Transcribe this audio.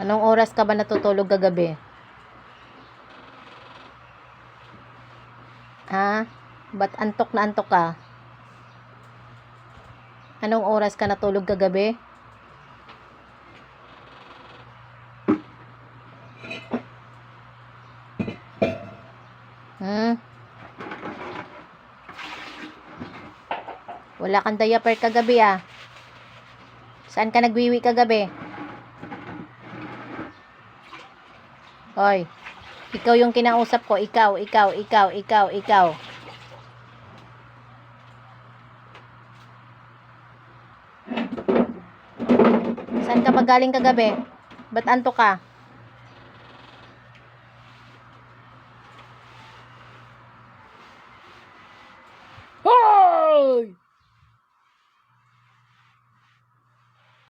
Anong oras ka ba natutulog kagabi? Ha? Ba't antok na antok ka? Anong oras ka natulog kagabi? Hmm? Wala kang diaper kagabi ah. Saan ka nagwiwi kagabi? Hoy, ikaw yung kinausap ko. Ikaw, ikaw, ikaw, ikaw, ikaw. Saan ka ba galing kagabi? Ba't antok ka?